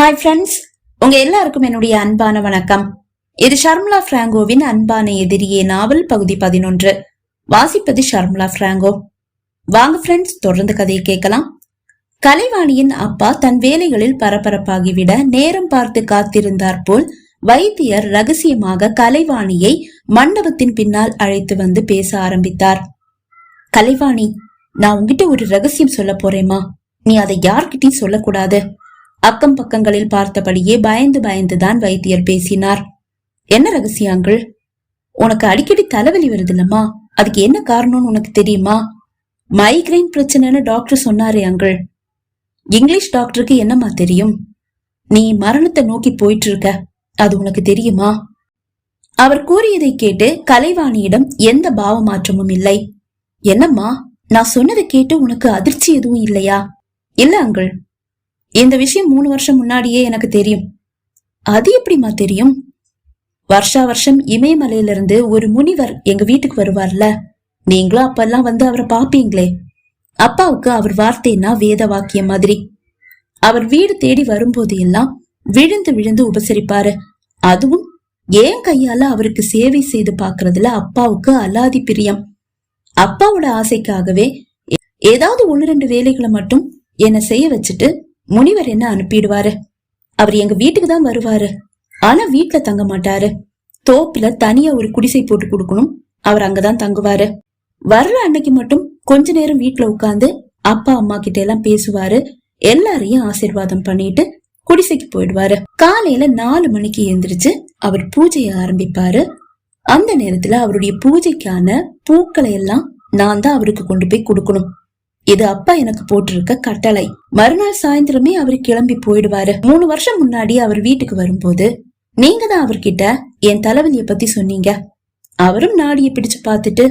Hi friends உங்க எல்லாருக்கும் என்னுடைய அன்பான வணக்கம். இது ஷர்மிளா பிராங்கோவின் அன்பான எதிரியே நாவல் பகுதி பதினொன்று. வாசிப்பது ஷர்மிளா பிராங்கோ. வாங்க ஃப்ரெண்ட்ஸ் தொடர்ந்து கதையை கேட்கலாம். கலைவாணியின் அப்பா தன் வேலைகளில் பரபரப்பாகிவிட நேரம் பார்த்து காத்திருந்தார் போல் வைத்தியர் ரகசியமாக கலைவாணியை மண்டபத்தின் பின்னால் அழைத்து வந்து பேச ஆரம்பித்தார். கலைவாணி நான் உங்ககிட்ட ஒரு ரகசியம் சொல்ல போறேமா நீ அதை யார்கிட்டயும் சொல்லக்கூடாது. அக்கம் பக்கங்களில் பார்த்தபடியே பயந்து பயந்துதான் வைத்தியர் பேசினார். என்ன ரகசியம் அங்கிள் உனக்கு அடிக்கடி தலைவலி வருது இல்லம்மா அதுக்கு என்ன காரணம்னு உனக்கு தெரியுமா? மைக்ரைன் பிரச்சனைன்னு டாக்டர் சொன்னாரே அங்கிள் இங்கிலீஷ் டாக்டருக்கு என்னம்மா தெரியும்? நீ மரணத்தை நோக்கி போயிட்டு இருக்க அது உனக்கு தெரியுமா? அவர் கூறியதை கேட்டு கலைவாணியிடம் எந்த பாவ மாற்றமும் இல்லை. என்னம்மா நான் சொன்னதை கேட்டு உனக்கு அதிர்ச்சி எதுவும் இல்லையா? இல்ல அங்கிள் இந்த விஷயம் மூணு வருஷம் முன்னாடியே எனக்கு தெரியும். அது எப்படிம்மா தெரியும்? வருஷா வருஷம் இமயமலையிலிருந்து ஒரு முனிவர் எங்க வீட்டுக்கு வருவார்ல? நீங்களும் அப்பெல்லாம் வந்து அவரை பாப்பீங்களே அப்பாவுக்கு அவர் வார்த்தைன்னா வேத வாக்கியம் மாதிரி. அவர் வீடு தேடி வரும்போது எல்லாம் விழுந்து விழுந்து உபசரிப்பாரு. அதுவும் ஏன் கையால அவருக்கு சேவை செய்து பாக்குறதுல அப்பாவுக்கு அலாதி பிரியம். அப்பாவோட ஆசைக்காகவே ஏதாவது ஒன்னு ரெண்டு வேலைகளை மட்டும் என்ன செய்ய வச்சுட்டு முனிவர் என்ன அனுப்பிடுவாரு? அவர் எங்க வீட்டுக்கு தான் வருவாரு. ஆனா வீட்டுல தங்க மாட்டாரு. தோப்புல தனியா ஒரு குடிசை போட்டு கொடுக்கணும். அவர் அங்கதான் தங்குவாரு. வர்ற அன்னைக்கு மட்டும் கொஞ்ச நேரம் வீட்டுல உட்கார்ந்து அப்பா அம்மா கிட்ட எல்லாம் பேசுவாரு. எல்லாரையும் ஆசீர்வாதம் பண்ணிட்டு குடிசைக்கு போயிடுவாரு. காலையில நாலு மணிக்கு எந்திரிச்சு அவர் பூஜையை ஆரம்பிப்பாரு. அந்த நேரத்துல அவருடைய பூஜைக்கான பூக்களை எல்லாம் நான் தான் அவருக்கு கொண்டு போய் கொடுக்கணும். இது அப்பா எனக்கு போட்டிருக்க கட்டளை. மறுநாள் சாயந்தரமே அவர் கிளம்பி போயிடுவாரு. மூணு வருஷம் முன்னாடி அவர் வீட்டுக்கு வரும்போது நீங்க தான் அவர்கிட்ட என் தலைவலிய பத்தி சொன்னீங்க. அவரும் நாடிய பிடிச்சு பார்த்துட்டு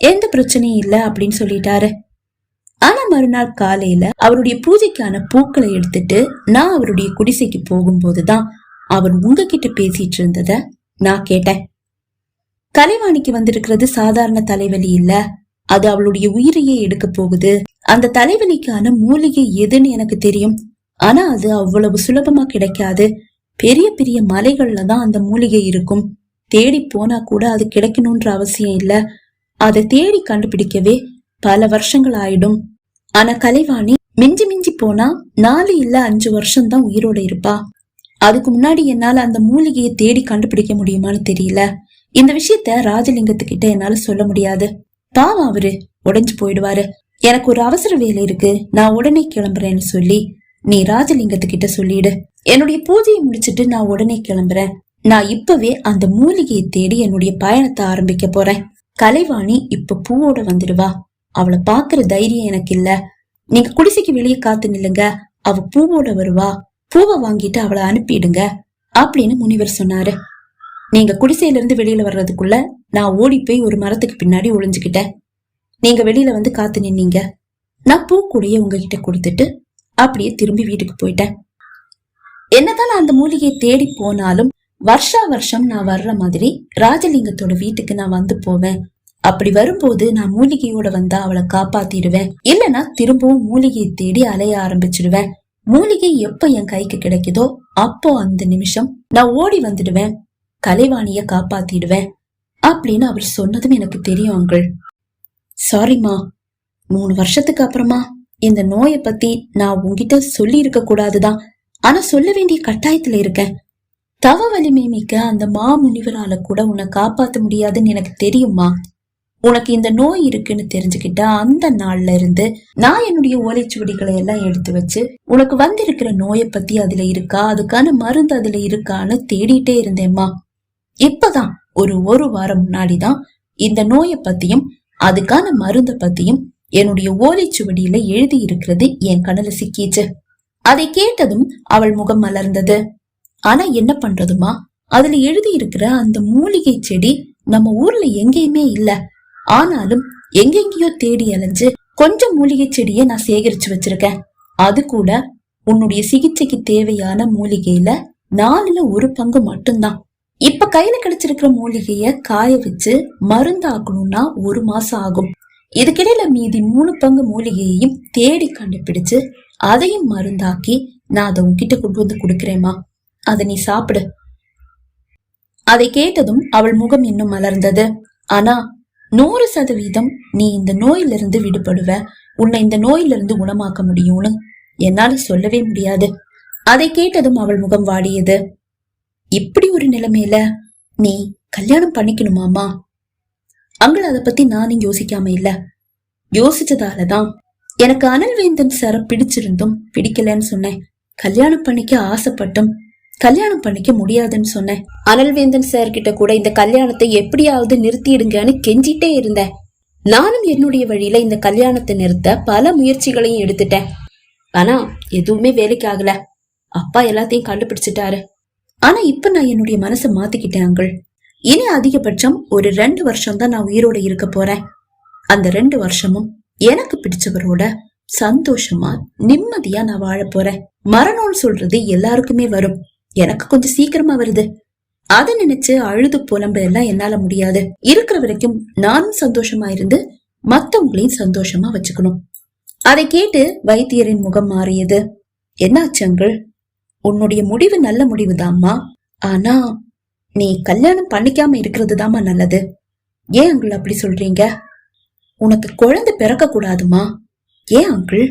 எந்த பிரச்சனையும் இல்ல அப்படின்னு சொல்லிட்டாரு. ஆனா மறுநாள் காலையில அவருடைய பூஜைக்கான பூக்களை எடுத்துட்டு நான் அவருடைய குடிசைக்கு போகும்போதுதான் அவர் உங்ககிட்ட பேசிட்டு இருந்தத நான் கேட்டேன். கலைவாணிக்கு வந்திருக்கிறது சாதாரண தலைவலி இல்ல. அது அவளுடைய உயிரையே எடுக்க போகுது. அந்த தலைவலிக்கான மூலிகை எதுன்னு எனக்கு தெரியும். ஆனா அது அவ்வளவு சுலபமா கிடைக்காது. பெரிய பெரிய மலைகள்ல தான் அந்த மூலிகை இருக்கும். தேடி போனா கூட அது கிடைக்கணும்ன்ற அவசியம் இல்ல. அதை தேடி கண்டுபிடிக்கவே பல வருஷங்கள் ஆயிடும். ஆனா கலைவாணி மிஞ்சி மிஞ்சி போனா நாலு இல்ல அஞ்சு வருஷம் தான் உயிரோட இருப்பா. அதுக்கு முன்னாடி என்னால அந்த மூலிகையை தேடி கண்டுபிடிக்க முடியுமான்னு தெரியல. இந்த விஷயத்த ராஜலிங்கத்துக்கிட்ட என்னால சொல்ல முடியாது. பாவம் அவரு. உடைஞ்சு போயிடுவாரு. எனக்கு ஒரு அவசர வேலை இருக்கு. நான் உடனே கிளம்புறேன்னு சொல்லி நீ ராஜலிங்கத்துக்கிட்ட சொல்லிடு. என்னுடைய பூஜையை முடிச்சிட்டு நான் உடனே கிளம்புறேன். நான் இப்பவே அந்த மூலிகையை தேடி என்னுடைய பயணத்தை ஆரம்பிக்க போறேன். கலைவாணி இப்ப பூவோட வந்துடுவா. அவளை பாக்குற தைரியம் எனக்கு இல்ல. நீங்க குடிசைக்கு வெளியே காத்து நில்லுங்க. அவ பூவோட வருவா. பூவை வாங்கிட்டு அவளை அனுப்பிடுங்க. அப்படின்னு முனிவர் சொன்னாரு. நீங்க குடிசையிலிருந்து வெளியில வர்றதுக்குள்ள நான் ஓடி போய் ஒரு மரத்துக்கு பின்னாடி ஒளிஞ்சுக்கிட்டேன். நீங்க வெளியில வந்து காத்து நின்னீங்க. நான் பூக்கூடைய உங்ககிட்ட கொடுத்துட்டு அப்படியே திரும்பி வீட்டுக்கு போயிட்டேன். என்னதான் நான் அந்த மூலிகையை தேடி போனாலும் வருஷா வருஷம் நான் வர்ற மாதிரி ராஜலிங்கத்தோட வீட்டுக்கு நான் வந்து போவேன். அப்படி வரும்போது நான் மூலிகையோட வந்தா அவளை காப்பாத்திடுவேன். இல்லனா திரும்பவும் மூலிகையை தேடி அலைய ஆரம்பிச்சிடுவேன். மூலிகை எப்ப என் கைக்கு கிடைக்குதோ அப்போ அந்த நிமிஷம் நான் ஓடி வந்துடுவேன். கலைவாணிய காப்பாத்திடுவேன் அப்படின்னு அவர் சொன்னதும் எனக்கு தெரியும் அங்கிள் சாரிம்மா மூணு வருஷத்துக்கு அப்புறமா இந்த நோயை பத்தி நான் உங்ககிட்ட சொல்லி இருக்க கூடாதுதான். ஆனா சொல்ல வேண்டிய கட்டாயத்துல இருக்கேன். தவ வலிமை மிக்க அந்த மாமுனிவரால கூட உன்னை காப்பாத்த முடியாதுன்னு எனக்கு தெரியுமா உனக்கு இந்த நோய் இருக்குன்னு தெரிஞ்சுக்கிட்ட அந்த நாள்ல இருந்து நான் என்னுடைய ஓலைச்சுவடிகளை எல்லாம் எடுத்து வச்சு உனக்கு வந்திருக்கிற நோயை பத்தி அதுல இருக்கா? அதுக்கான மருந்து அதுல இருக்கான்னு தேடிட்டே இருந்தேம்மா. இப்பதான் ஒரு ஒரு வாரம் முன்னாடி தான் இந்த நோயை பத்தியும் அதுக்கான மருந்த பத்தியும் என்னுடைய ஓலைச்சுவடியில எழுதி இருக்கிறது என் கண்ணுல சிக்கிச்சு. அதை கேட்டதும் அவள் முகம் மலர்ந்தது. ஆனா என்ன பண்றதுமா? அதுல எழுதி இருக்கிற அந்த மூலிகை செடி நம்ம ஊர்ல எங்கேயுமே இல்ல. ஆனாலும் எங்கெங்கயோ தேடி அலைஞ்சு கொஞ்சம் மூலிகை செடியை நான் சேகரிச்சு வச்சிருக்கேன். அது கூட உன்னுடைய சிகிச்சைக்கு தேவையான மூலிகையில நாலுல ஒரு பங்கு மட்டும்தான். இப்ப கையில கிடைச்சிருக்கிற மூலிகைய காய வச்சு மருந்தாக்கணும்னா ஒரு மாசம் ஆகும். இதுக்கிடையில மீதி மூணு பங்கு மூலிகையையும் தேடி கண்டுபிடிச்சு அதையும் மருந்தாக்கி நான் அதை உன்கிட்ட கொண்டு வந்து கொடுக்கிறேம்மா. அதை நீ சாப்பிடு. அதை கேட்டதும் அவள் முகம் இன்னும் மலர்ந்தது. ஆனா நூறு சதவீதம் நீ இந்த நோயிலிருந்து விடுபடுவ. உன்னை இந்த நோயிலிருந்து குணமாக்க முடியும்னு என்னால சொல்லவே முடியாது. அதை கேட்டதும் அவள் முகம் வாடியது. இப்படி ஒரு நிலைமையில நீ கல்யாணம் பண்ணிக்கணுமாமா அங்கள் அதை பத்தி நானும் யோசிக்காம இல்ல. யோசிச்சதாலதான் எனக்கு அனல்வேந்தன் சார பிடிச்சிருந்தும் பிடிக்கலன்னு சொன்னேன். கல்யாணம் பண்ணிக்க ஆசைப்பட்டும் கல்யாணம் பண்ணிக்க முடியாதுன்னு சொன்னேன். அனல்வேந்தன் சார் கிட்ட கூட இந்த கல்யாணத்தை எப்படியாவது நிறுத்திடுங்கன்னு கெஞ்சிட்டே இருந்தேன். நானும் என்னுடைய வழியில இந்த கல்யாணத்தை நிறுத்த பல முயற்சிகளையும் எடுத்துட்டேன். ஆனா எதுவுமே வேலைக்கு ஆகல அப்பா எல்லாத்தையும் கண்டுபிடிச்சிட்டாரு. ஆனா இப்ப நான் என்னுடைய மனசை மாத்திக்கிட்டேன் அங்கிள். இனி அதிகபட்சம் ஒரு ரெண்டு வருஷம் தான் நான் உயிரோட இருக்க போறேன். அந்த ரெண்டு வருஷமும் எனக்கு பிடிச்சவரோட சந்தோஷமா நிம்மதியா நான் வாழ போறேன். மரணம்னு சொல்றது எல்லாருக்குமே வரும். எனக்கு கொஞ்சம் சீக்கிரமா வருது. அதை நினைச்சு அழுது புலம்ப எல்லாம் என்னால முடியாது. இருக்கிற வரைக்கும் நானும் சந்தோஷமா இருந்து மத்தவங்களையும் சந்தோஷமா வச்சுக்கணும். அதை கேட்டு வைத்தியரின் முகம் மாறியது. என்னாச்சு அங்கிள்? உன்னுடைய முடிவு நல்ல முடிவுதாம்மா. ஆனா நீ கல்யாணம் பண்ணிக்காம இருக்கிறது தாம்மா நல்லது. ஏன் அங்கிள் அப்படி சொல்றீங்க? உனக்கு குழந்தை பிறக்க கூடாதுமா ஏன் அங்கிள்?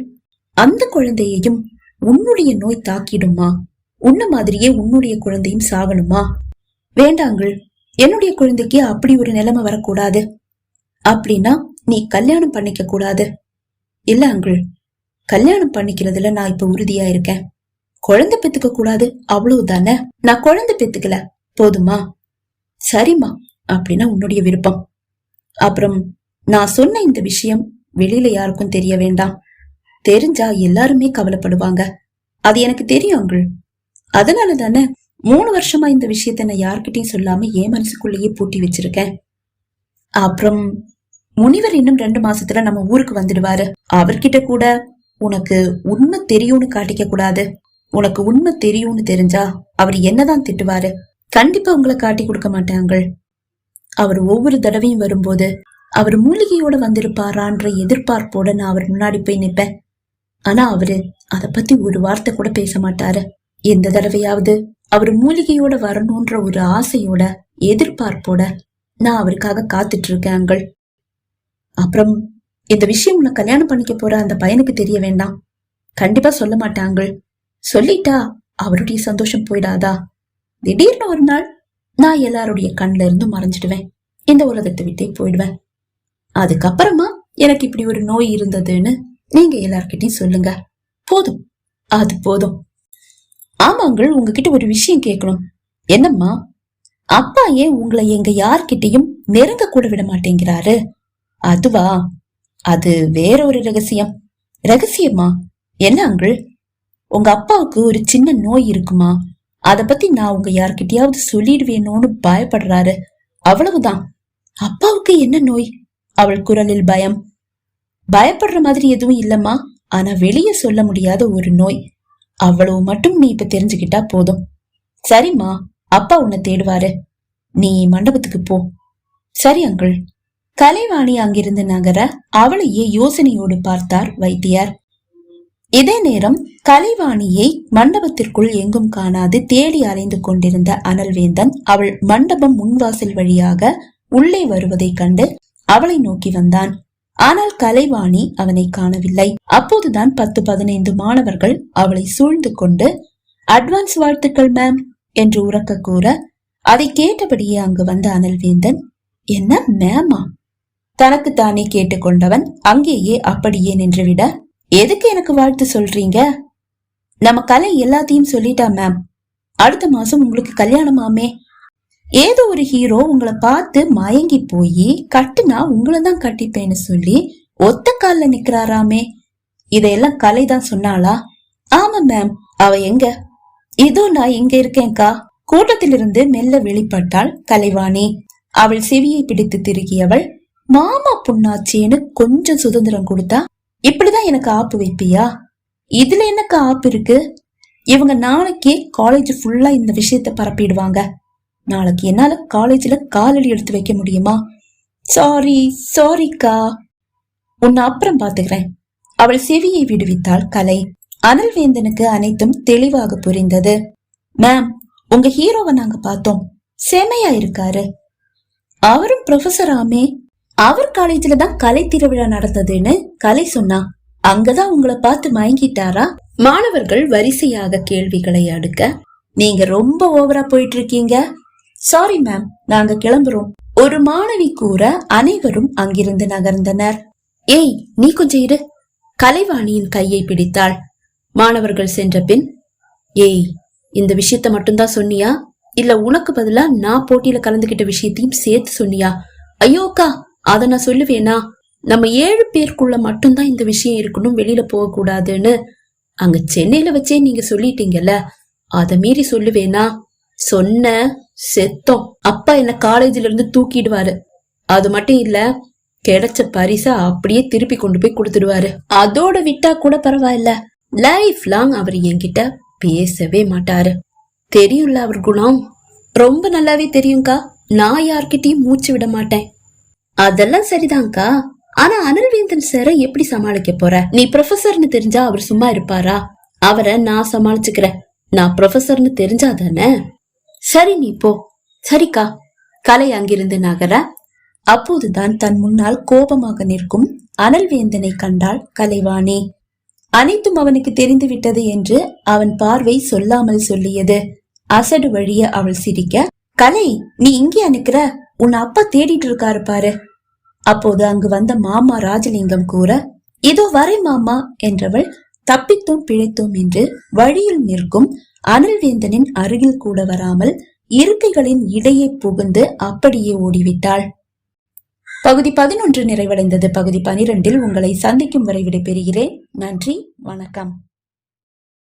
அந்த குழந்தையையும் உன்னுடைய நோய் தாக்கிடுமா? உன்ன மாதிரியே உன்னுடைய குழந்தையும் சாகணுமா? வேண்டாங்கள் என்னுடைய குழந்தைக்கு அப்படி ஒரு நிலைமை வரக்கூடாது. அப்படின்னா நீ கல்யாணம் பண்ணிக்க கூடாது இல்ல அங்கிள். கல்யாணம் பண்ணிக்கிறதுல நான் இப்ப உறுதியா இருக்கேன் குழந்தை பெத்துக்க கூடாது அவ்வளவுதானே? நான் குழந்தை பெத்துக்கல. போதுமா? சரிம்மா அப்படின்னா உன்னுடைய விருப்பம். அப்புறம் நான் சொன்ன இந்த விஷயம் வெளியில யாருக்கும் தெரிய வேண்டாம். தெரிஞ்சா எல்லாருமே கவலைப்படுவாங்க. அது எனக்கு தெரியும் அங்கிள். அதனால தானே மூணு வருஷமா இந்த விஷயத்த நான் யார்கிட்டயும் சொல்லாம என் மனசுக்குள்ளேயே பூட்டி வச்சிருக்கேன். அப்புறம் முனிவர் இன்னும் ரெண்டு மாசத்துல நம்ம ஊருக்கு வந்துடுவாரு. அவர்கிட்ட கூட உனக்கு உண்மை தெரியும்னு காட்டிக்க கூடாது. உனக்கு உண்மை தெரியும்னு தெரிஞ்சா அவர் என்னதான் திட்டுவாரு? கண்டிப்பா உங்களை காட்டி கொடுக்க மாட்டாங்கள் அவர் ஒவ்வொரு தடவையும் வரும்போது அவர் மூலிகையோட வந்திருப்பாரான்ற எதிர்பார்ப்போட நான் அவர் முன்னாடி போய் நிப்பேன் ஆனா அவரு அத பத்தி ஒரு வார்த்தை கூட பேச மாட்டாரு. எந்த தடவையாவது அவர் மூலிகையோட வரணும்ன்ற ஒரு ஆசையோட எதிர்பார்ப்போட நான் அவருக்காக காத்துட்டு இருக்கேன் அப்புறம் இந்த விஷயம் உன்னை கல்யாணம் பண்ணிக்க போற அந்த பையனுக்கு தெரிய வேண்டாம். கண்டிப்பா சொல்ல மாட்டாங்கள் சொல்லிட்டா அவருடைய சந்தோஷம் போயிடாதா? திடீர்னு ஒரு நாள் நான் எல்லாருடைய கண்ல இருந்து மறைஞ்சிடுவேன். இந்த உலகத்தை விட்டே போயிடுவேன். அதுக்கப்புறமா எனக்கு இப்படி ஒரு நோய் இருந்ததுன்னு நீங்க எல்லார்கிட்டையும் சொல்லுங்க. போதும். அது போதும். ஆமாங்கள் உங்ககிட்ட ஒரு விஷயம் கேட்கணும் என்னம்மா? அப்பா ஏன் உங்களை எங்க யார்கிட்டயும் நெருங்க கூட விட மாட்டேங்கிறாரு? அதுவா? அது வேற ஒரு ரகசியம். ரகசியமா? என்ன அங்கிள்? உங்க அப்பாவுக்கு ஒரு சின்ன நோய் இருக்குமா? அத பத்தி நான் உங்க யார்கிட்டயாவது சொல்லிடுவேணும்னு பயப்படுறாரு. அவ்வளவுதான். அப்பாவுக்கு என்ன நோய்? அவள் குரலில் பயம். பயப்படுற மாதிரி எதுவும் இல்லம்மா. ஆனா வெளியே சொல்ல முடியாத ஒரு நோய். அவ்வளவு மட்டும் நீ இப்ப தெரிஞ்சுக்கிட்டா போதும். சரிம்மா அப்பா உன்னை தேடுவாரு. நீ மண்டபத்துக்கு போ. சரி அங்கிள். கலைவாணி அங்கிருந்து நகர அவளையே யோசனையோடு பார்த்தார் வைத்தியார். இதே நேரம் கலைவாணியை மண்டபத்திற்குள் எங்கும் காணாது தேடி அலைந்து கொண்டிருந்த அனல்வேந்தன் அவள் மண்டபம் முன்வாசல் வழியாக உள்ளே வருவதைக் கண்டு அவளை நோக்கி வந்தான். ஆனால் கலைவாணி அவனை காணவில்லை. அப்போதுதான் பத்து பதினைந்து மாணவர்கள் அவளை சூழ்ந்து கொண்டு அட்வான்ஸ் வாழ்த்துக்கள் மேம் என்று உறக்க கூற அதை கேட்டபடியே அங்கு வந்த அனல்வேந்தன் என்ன மேமா? தனக்கு தானே கேட்டுக்கொண்டவன் அங்கேயே அப்படியே நின்றுவிட எதுக்கு எனக்கு வாழ்த்து சொல்றீங்க? நம்ம கலை எல்லாத்தையும் சொல்லிட்டா மேம் அடுத்த மாசம் உங்களுக்கு கல்யாணமாமே. ஏதோ ஒரு ஹீரோ உங்களை பார்த்து மயங்கி போய் கட்டுனா உங்களை தான் கட்டிப்பேன்னு சொல்லி ஒத்த கால்ல நிக்கிறாராமே. இதையெல்லாம் கலை தான் சொன்னாளா? ஆமா மேம் அவ எங்க? இதோ நான் இங்க இருக்கேன்க்கா. கூட்டத்திலிருந்து மெல்ல வெளிப்பட்டாள் கலைவாணி. அவள் செவியை பிடித்து திருகியவள் மாமா புண்ணாச்சேன்னு கொஞ்சம் சுதந்திரம் கொடுத்தா இப்படிதான் எனக்கு ஆப்பு வைப்பியா? இதுல எனக்கு ஆப்பு இருக்கு? இவங்க நாளைக்கே காலேஜ் ஃபுல்லா இந்த விஷயத்த பரப்பிடுவாங்க. நாளைக்கு என்னால காலேஜ்ல காலடி எடுத்து வைக்க முடியுமா? சாரி சாரிக்கா உன்னை அப்புறம் பாத்துக்கிறேன். அவள் செவியை விடுவித்தாள் கலை. அனல்வேந்தனுக்கு அனைத்தும் தெளிவாக புரிந்தது. மேம் உங்க ஹீரோவை நாங்க பார்த்தோம். செமையா இருக்காரு. அவரும் ப்ரொஃபசராமே அவர் காலேஜ்ல தான் கலை திருவிழா நடந்ததுன்னு கலை சொன்னா. அங்கதான் உங்களை பார்த்து மயங்கிட்டாரா? மாணவர்கள் வரிசையாக கேள்விகளை அடுக்க நீங்க ரொம்ப ஓவரா போயிட்டு இருக்கீங்க சாரி மேம் நாங்க கிளம்புறோம். ஒரு மாணவி கூற அனைவரும் அங்கிருந்து நகர்ந்தனர். ஏய் நீ கொஞ்சம் இரு. கலைவாணியின் கையை பிடித்தாள். மாணவர்கள் சென்ற பின் ஏய் இந்த விஷயத்த மட்டும்தான் சொன்னியா? இல்ல உனக்கு பதிலா நான் போட்டியில கலந்துகிட்ட விஷயத்தையும் சேர்த்து சொன்னியா? ஐயோக்கா அதை நான் சொல்லுவேனா நம்ம ஏழு பேருக்குள்ள மட்டும்தான் இந்த விஷயம் இருக்கணும் வெளியில போகக்கூடாதுன்னு. அங்க சென்னையில வச்சே நீங்க சொல்லிட்டீங்கல்ல அதை மீறி சொல்லுவேனா சொன்ன செத்தோம். அப்பா என்ன காலேஜ்ல இருந்து தூக்கிடுவாரு. அது மட்டும் இல்ல கிடைச்ச பரிசா அப்படியே திருப்பி கொண்டு போய் கொடுத்துடுவாரு. அதோட விட்டா கூட பரவாயில்ல. லைஃப் லாங் அவர் என்கிட்ட பேசவே மாட்டாரு. தெரியும்ல அவர் குணம்? ரொம்ப நல்லாவே தெரியும்க்கா. நான் யார்கிட்டயும் மூச்சு விட மாட்டேன். அதெல்லாம் சரிதான்க்கா. ஆனா அனல்வேந்தன் சார எப்படி சமாளிக்க போற? நீ ப்ரொஃபசர்னு தெரிஞ்சா அவர் சும்மா இருப்பாரா? அவரை நான் சமாளிச்சுக்கிறேன். நான் ப்ரொஃபசர்னு தெரிஞ்சா தானே? சரி நீ போ. சரிக்கா. கலை அங்கிருந்து நகர அப்போதுதான் தன் முன்னால் கோபமாக நிற்கும் அனல்வேந்தனை கண்டாள் கலைவாணி. அனைத்தும் அவனுக்கு தெரிந்து விட்டது என்று அவன் பார்வை சொல்லாமல் சொல்லியது. அசடு வழிய அவள் சிரிக்க கலை நீ இங்கே அனுக்கிற? உன் அப்பா தேடிட்டு இருக்காரு பாரு. அப்போது அங்கு வந்த மாமா ராஜலிங்கம் கூற இதோ வரை மாமா என்றவள் தப்பித்தோம் பிழைத்தோம் என்று வழியில் நிற்கும் அனல்வேந்தனின் அருகில் கூட வராமல் இருக்கைகளின் இடையே புகுந்து அப்படியே ஓடிவிட்டாள். பகுதி பதினொன்று நிறைவடைந்தது. பகுதி பனிரெண்டில் உங்களை சந்திக்கும் வரை விடைபெறுகிறேன். நன்றி வணக்கம்.